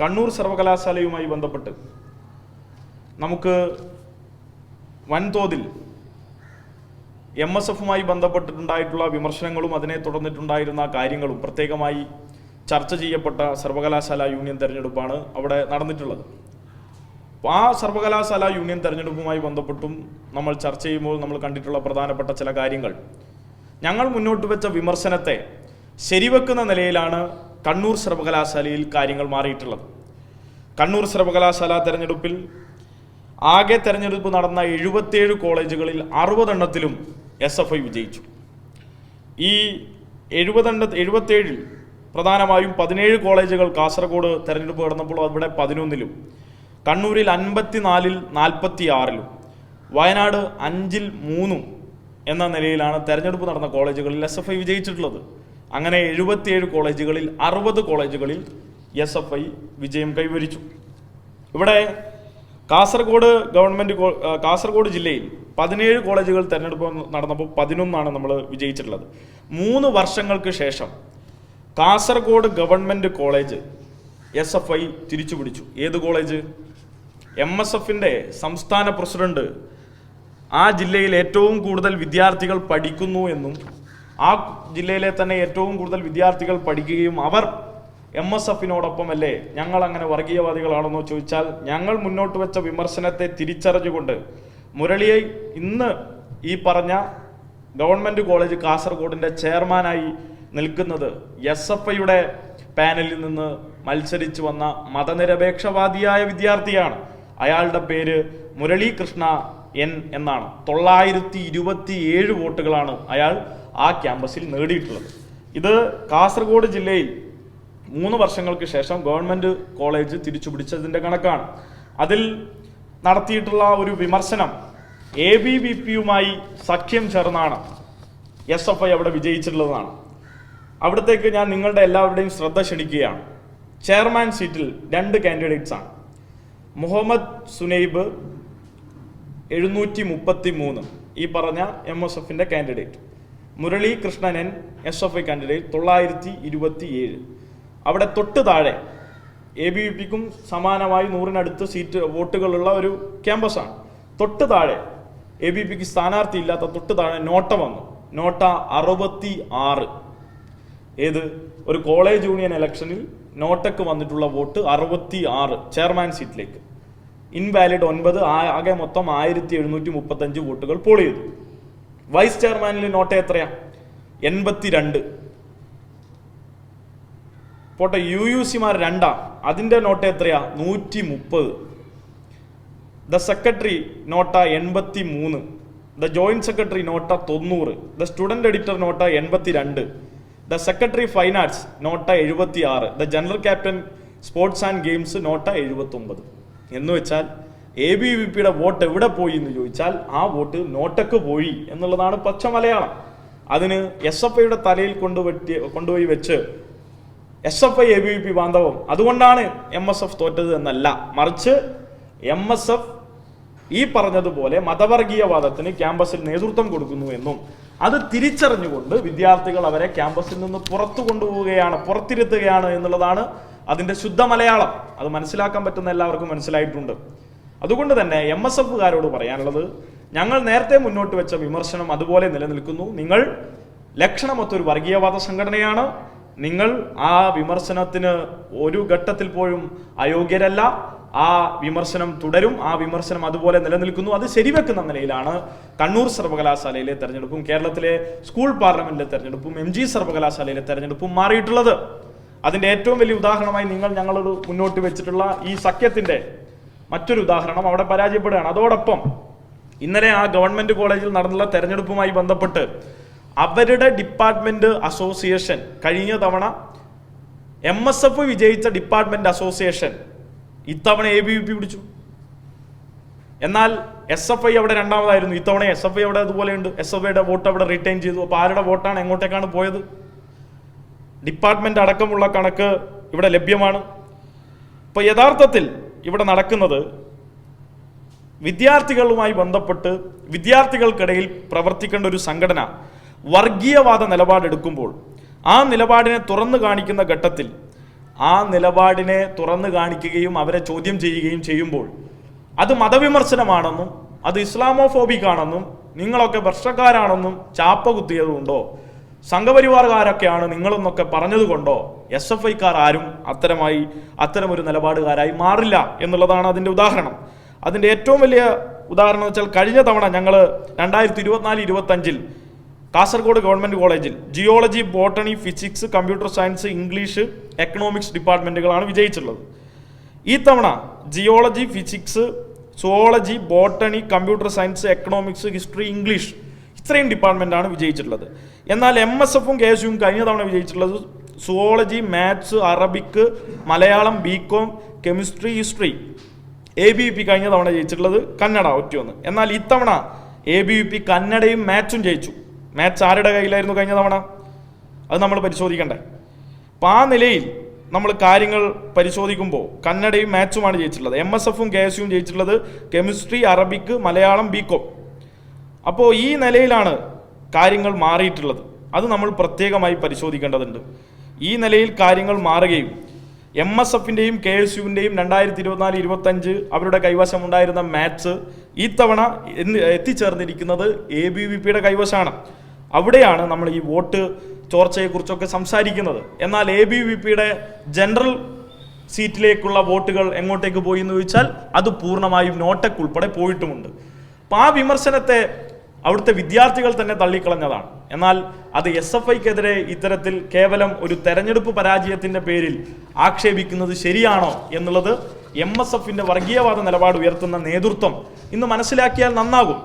കണ്ണൂർ സർവകലാശാലയുമായി ബന്ധപ്പെട്ട് നമുക്ക് വൻതോതിൽ എം എസ് എഫുമായി ബന്ധപ്പെട്ടിട്ടുണ്ടായിട്ടുള്ള വിമർശനങ്ങളും അതിനെ തുടർന്നിട്ടുണ്ടായിരുന്ന കാര്യങ്ങളും പ്രത്യേകമായി ചർച്ച ചെയ്യപ്പെട്ട സർവകലാശാല യൂണിയൻ തെരഞ്ഞെടുപ്പാണ് അവിടെ നടന്നിട്ടുള്ളത്. ആ സർവകലാശാല യൂണിയൻ തെരഞ്ഞെടുപ്പുമായി ബന്ധപ്പെട്ടും നമ്മൾ ചർച്ച ചെയ്യുമ്പോൾ നമ്മൾ കണ്ടിട്ടുള്ള പ്രധാനപ്പെട്ട ചില കാര്യങ്ങൾ. ഞങ്ങൾ മുന്നോട്ട് വെച്ച വിമർശനത്തെ ശരിവെക്കുന്ന നിലയിലാണ് കണ്ണൂർ സർവകലാശാലയിൽ കാര്യങ്ങൾ മാറിയിട്ടുള്ളത്. കണ്ണൂർ സർവകലാശാല തെരഞ്ഞെടുപ്പിൽ ആകെ തെരഞ്ഞെടുപ്പ് നടന്ന എഴുപത്തിയേഴ് കോളേജുകളിൽ അറുപതെണ്ണത്തിലും എസ് എഫ് ഐ വിജയിച്ചു. ഈ എഴുപതെണ്ണ എഴുപത്തേഴിൽ പ്രധാനമായും പതിനേഴ് കോളേജുകൾ കാസർഗോഡ് തെരഞ്ഞെടുപ്പ് നടന്നപ്പോൾ അവിടെ പതിനൊന്നിലും കണ്ണൂരിൽ അൻപത്തിനാലിൽ നാൽപ്പത്തി ആറിലും വയനാട് അഞ്ചിൽ മൂന്നും എന്ന നിലയിലാണ് തെരഞ്ഞെടുപ്പ് നടന്ന കോളേജുകളിൽ എസ് എഫ് ഐ വിജയിച്ചിട്ടുള്ളത്. അങ്ങനെ എഴുപത്തിയേഴ് കോളേജുകളിൽ അറുപത് കോളേജുകളിൽ എസ് എഫ് ഐ വിജയം കൈവരിച്ചു. ഇവിടെ കാസർഗോഡ് ഗവൺമെന്റ് കാസർഗോഡ് ജില്ലയിൽ പതിനേഴ് കോളേജുകൾ തിരഞ്ഞെടുപ്പ് നടന്നപ്പോൾ പതിനൊന്നാണ് നമ്മൾ വിജയിച്ചിട്ടുള്ളത്. മൂന്ന് വർഷങ്ങൾക്ക് ശേഷം Kasaragod government college S F I തിരിച്ചു പിടിച്ചു. ഏത് കോളേജ്? എം എസ് എഫിന്റെ സംസ്ഥാന പ്രസിഡന്റ് ആ ജില്ലയിൽ ഏറ്റവും കൂടുതൽ വിദ്യാർത്ഥികൾ പഠിക്കുന്നു എന്നും ആ ജില്ലയിലെ തന്നെ ഏറ്റവും കൂടുതൽ വിദ്യാർത്ഥികൾ പഠിക്കുകയും അവർ എം എസ് എഫിനോടൊപ്പം അല്ലേ ഞങ്ങൾ അങ്ങനെ വർഗീയവാദികളാണെന്നോ ചോദിച്ചാൽ ഞങ്ങൾ മുന്നോട്ട് വെച്ച വിമർശനത്തെ തിരിച്ചറിഞ്ഞുകൊണ്ട് മുരളിയെ ഇന്ന് ഈ പറഞ്ഞ ഗവൺമെന്റ് കോളേജ് കാസർഗോഡിന്റെ ചെയർമാനായി നിൽക്കുന്നത് എസ് എഫ് ഐയുടെ പാനലിൽ നിന്ന് മത്സരിച്ചു വന്ന മതനിരപേക്ഷവാദിയായ വിദ്യാർത്ഥിയാണ്. അയാളുടെ പേര് മുരളീകൃഷ്ണ എൻ എന്നാണ്. തൊള്ളായിരത്തി ഇരുപത്തി ഏഴ് വോട്ടുകളാണ് അയാൾ ആ ക്യാമ്പസിൽ നേടിയിട്ടുള്ളത്. ഇത് കാസർഗോഡ് ജില്ലയിൽ മൂന്ന് വർഷങ്ങൾക്ക് ശേഷം ഗവൺമെന്റ് കോളേജ് തിരിച്ചു പിടിച്ചതിന്റെ കണക്കാണ്. അതിൽ നടത്തിയിട്ടുള്ള ഒരു വിമർശനം എ ബി വി പിയുമായി സഖ്യം ചേർന്നാണ് എസ് എഫ് ഐ അവിടെ വിജയിച്ചിട്ടുള്ളതാണ്. അവിടത്തേക്ക് ഞാൻ നിങ്ങളുടെ എല്ലാവരുടെയും ശ്രദ്ധ ക്ഷണിക്കുകയാണ്. ചെയർമാൻ സീറ്റിൽ രണ്ട് കാൻഡിഡേറ്റ്സ് ആണ്. മുഹമ്മദ് സുനൈബ് എഴുന്നൂറ്റി മുപ്പത്തി മൂന്ന് ഈ പറഞ്ഞ എം എസ് എഫിന്റെ candidate Murali Krishnan S F I candidate തൊള്ളായിരത്തി ഇരുപത്തി ഏഴ് അവിടെ തൊട്ട് താഴെ എ ബി വി പിക്കും സമാനമായി നൂറിനടുത്ത് സീറ്റ് വോട്ടുകളുള്ള ഒരു ക്യാമ്പസാണ് തൊട്ട് താഴെ എ ബി പിക്ക് സ്ഥാനാർത്ഥി ഇല്ലാത്ത തൊട്ട് താഴെ നോട്ട വന്നു. നോട്ട അറുപത്തി ആറ് ഏത്? ഒരു കോളേജ് യൂണിയൻ ഇലക്ഷനിൽ നോട്ടക്ക് വന്നിട്ടുള്ള വോട്ട് അറുപത്തി ആറ് ചെയർമാൻ സീറ്റിലേക്ക്. ഇൻവാലിഡ് ഒൻപത് ആകെ മൊത്തം ആയിരത്തി എഴുന്നൂറ്റി മുപ്പത്തഞ്ച് വോട്ടുകൾ പോൾ ചെയ്തു. വൈസ് ചെയർമാനിൽ നോട്ട എത്രയാ? എൺപത്തിരണ്ട്. പോട്ടെ യു യു സിമാർ രണ്ടാ. അതിന്റെ നോട്ട് എത്രയാ? നൂറ്റി മുപ്പത് ദ സെക്രട്ടറി നോട്ട എൺപത്തി മൂന്ന് ദ ജോയിന്റ് സെക്രട്ടറി നോട്ട തൊണ്ണൂറ്. ദ സ്റ്റുഡന്റ് എഡിറ്റർ നോട്ട എൺപത്തി രണ്ട് the secretary fine arts NOTA എഴുപത്തി ആറ് the general captain sports and games NOTA എഴുപത്തി ഒമ്പത് എന്ന് വെച്ചാൽ എ ബി വി പിയുടെ വോട്ട് എവിടെ പോയി എന്ന് ചോദിച്ചാൽ ആ വോട്ട് നോട്ടക്ക് പോയി എന്നുള്ളതാണ് പച്ച മലയാളം. അതിന് എസ് എഫ് ഐയുടെ തലയിൽ കൊണ്ടുപറ്റി കൊണ്ടുപോയി വെച്ച് S F I A B V P ബാന്ധവം. അതുകൊണ്ടാണ് എം എസ് എഫ് തോറ്റത് എന്നല്ല. മറിച്ച് എം എസ് എഫ് ഈ പറഞ്ഞതുപോലെ മതവർഗീയവാദത്തിന് ക്യാമ്പസിൽ നേതൃത്വം കൊടുക്കുന്നു എന്നും. അത് തിരിച്ചറിഞ്ഞുകൊണ്ട് വിദ്യാർത്ഥികൾ അവരെ ക്യാമ്പസിൽ നിന്ന് പുറത്തു കൊണ്ടുപോവുകയാണ് പുറത്തിരുത്തുകയാണ് എന്നുള്ളതാണ് അതിന്റെ ശുദ്ധ മലയാളം. അത് മനസ്സിലാക്കാൻ പറ്റുന്ന എല്ലാവർക്കും മനസ്സിലായിട്ടുണ്ട്. അതുകൊണ്ട് തന്നെ എം എസ് എഫുകാരോട് പറയാനുള്ളത് ഞങ്ങൾ നേരത്തെ മുന്നോട്ട് വെച്ച വിമർശനം അതുപോലെ നിലനിൽക്കുന്നു. നിങ്ങൾ ലക്ഷണമൊത്തൊരു വർഗീയവാദ സംഘടനയാണ്. നിങ്ങൾ ആ വിമർശനത്തിന് ഒരു ഘട്ടത്തിൽ പോലും അയോഗ്യരല്ല. ആ വിമർശനം തുടരും. ആ വിമർശനം അതുപോലെ നിലനിൽക്കുന്നു. അത് ശരിവെക്കുന്ന നിലയിലാണ് കണ്ണൂർ സർവകലാശാലയിലെ തെരഞ്ഞെടുപ്പും കേരളത്തിലെ സ്കൂൾ പാർലമെന്റിലെ തെരഞ്ഞെടുപ്പും എം ജി സർവകലാശാലയിലെ തെരഞ്ഞെടുപ്പും മാറിയിട്ടുള്ളത്. അതിന്റെ ഏറ്റവും വലിയ ഉദാഹരണമായി നിങ്ങൾ ഞങ്ങളോട് മുന്നോട്ട് വെച്ചിട്ടുള്ള ഈ സഖ്യത്തിന്റെ മറ്റൊരു ഉദാഹരണം അവിടെ പരാജയപ്പെടുകയാണ്. അതോടൊപ്പം ഇന്നലെ ആ ഗവൺമെന്റ് കോളേജിൽ നടന്നുള്ള തെരഞ്ഞെടുപ്പുമായി ബന്ധപ്പെട്ട് അവരുടെ ഡിപ്പാർട്ട്മെന്റ് അസോസിയേഷൻ കഴിഞ്ഞ തവണ എം എസ് എഫ് വിജയിച്ച ഡിപ്പാർട്ട്മെന്റ് അസോസിയേഷൻ ഇത്തവണ എ ബി വി പി പിടിച്ചു. എന്നാൽ എസ് എഫ് ഐ അവിടെ രണ്ടാമതായിരുന്നു. ഇത്തവണ എസ് എഫ് ഐ അവിടെ അതുപോലെയുണ്ട് എസ് എഫ് ഐയുടെ വോട്ട് അവിടെ റിട്ടേൺ ചെയ്തു. അപ്പോൾ ആരുടെ വോട്ടാണ് എങ്ങോട്ടേക്കാണ് പോയത്? ഡിപ്പാർട്ട്മെന്റ് അടക്കമുള്ള കണക്ക് ഇവിടെ ലഭ്യമാണ്. ഇപ്പൊ യഥാർത്ഥത്തിൽ ഇവിടെ നടക്കുന്നത് വിദ്യാർത്ഥികളുമായി ബന്ധപ്പെട്ട് വിദ്യാർത്ഥികൾക്കിടയിൽ പ്രവർത്തിക്കേണ്ട ഒരു സംഘടന വർഗീയവാദ നിലപാടെടുക്കുമ്പോൾ ആ നിലപാടിനെ തുറന്നു കാണിക്കുന്ന ഘട്ടത്തിൽ ആ നിലപാടിനെ തുറന്നു കാണിക്കുകയും അവരെ ചോദ്യം ചെയ്യുകയും ചെയ്യുമ്പോൾ അത് മതവിമർശനമാണെന്നും അത് ഇസ്ലാമോഫോബിക് ആണെന്നും നിങ്ങളൊക്കെ വർഷക്കാരാണെന്നും ചാപ്പ കുത്തിയതുകൊണ്ടോ സംഘപരിവാറുകാരൊക്കെയാണ് നിങ്ങളെന്നൊക്കെ പറഞ്ഞതുകൊണ്ടോ എസ് എഫ് ഐക്കാർ ആരും അത്തരമായി അത്തരമൊരു നിലപാടുകാരായി മാറില്ല എന്നുള്ളതാണ് അതിന്റെ ഉദാഹരണം. അതിന്റെ ഏറ്റവും വലിയ ഉദാഹരണം വെച്ചാൽ കഴിഞ്ഞ തവണ ഞങ്ങൾ രണ്ടായിരത്തി ഇരുപത്തിനാല് ഇരുപത്തഞ്ചിൽ കാസർഗോഡ് ഗവൺമെന്റ് കോളേജിൽ geology botany physics computer science English economics ഡിപ്പാർട്ട്മെന്റുകളാണ് വിജയിച്ചിട്ടുള്ളത്. ഈ തവണ geology physics zoology botany computer science economics history English ഇത്രയും ഡിപ്പാർട്ട്മെന്റാണ് വിജയിച്ചിട്ടുള്ളത്. എന്നാൽ എം എസ് എഫും കെ എസ് യുവും കഴിഞ്ഞ തവണ വിജയിച്ചിട്ടുള്ളത് zoology maths Arabic Malayalam B com chemistry history A B U P കഴിഞ്ഞ തവണ ജയിച്ചിട്ടുള്ളത് കന്നഡ ഒറ്റയൊന്ന്. എന്നാൽ ഇത്തവണ എ ബി യു പി കന്നഡയും മാത്സും ജയിച്ചു. മാത്സ് ആരുടെ കയ്യിലായിരുന്നു കഴിഞ്ഞ തവണ? അത് നമ്മൾ പരിശോധിക്കണ്ടേ. അപ്പം ആ നിലയിൽ നമ്മൾ കാര്യങ്ങൾ പരിശോധിക്കുമ്പോൾ കന്നഡയും മാത്സുമാണ് ജയിച്ചിട്ടുള്ളത്. എം എസ് എഫും കെ എസ് യുവും ജയിച്ചിട്ടുള്ളത് chemistry Arabic Malayalam B com അപ്പോൾ ഈ നിലയിലാണ് കാര്യങ്ങൾ മാറിയിട്ടുള്ളത്. അത് നമ്മൾ പ്രത്യേകമായി പരിശോധിക്കേണ്ടതുണ്ട്. ഈ നിലയിൽ കാര്യങ്ങൾ മാറുകയും എം എസ് എഫിന്റെയും കെ എസ് യുവിന്റെയും രണ്ടായിരത്തി ഇരുപത്തിനാല് ഇരുപത്തഞ്ച് അവരുടെ കൈവശമുണ്ടായിരുന്ന ഈ തവണ എത്തിച്ചേർന്നിരിക്കുന്നത് എ ബി വി പിയുടെ കൈവശമാണ് അവിടെയാണ് നമ്മൾ ഈ വോട്ട് ചോർച്ചയെക്കുറിച്ചൊക്കെ സംസാരിക്കുന്നത്. എന്നാൽ എ ബി വി പിയുടെ ജനറൽ സീറ്റിലേക്കുള്ള വോട്ടുകൾ എങ്ങോട്ടേക്ക് പോയി എന്ന് ചോദിച്ചാൽ അത് പൂർണമായും നോട്ടക്ക് ഉൾപ്പെടെ പോയിട്ടുമുണ്ട്. അപ്പോൾ ആ വിമർശനത്തെ അവിടുത്തെ വിദ്യാർത്ഥികൾ തന്നെ തള്ളിക്കളഞ്ഞതാണ്. എന്നാൽ അത് എസ് എഫ് ഐക്കെതിരെ ഇത്തരത്തിൽ കേവലം ഒരു തെരഞ്ഞെടുപ്പ് പരാജയത്തിന്റെ പേരിൽ ആക്ഷേപിക്കുന്നത് ശരിയാണോ എന്നുള്ളത് എം എസ് എഫിന്റെ വർഗീയവാദ നിലപാട് ഉയർത്തുന്ന നേതൃത്വം ഇന്ന് മനസ്സിലാക്കിയാൽ നന്നാകും.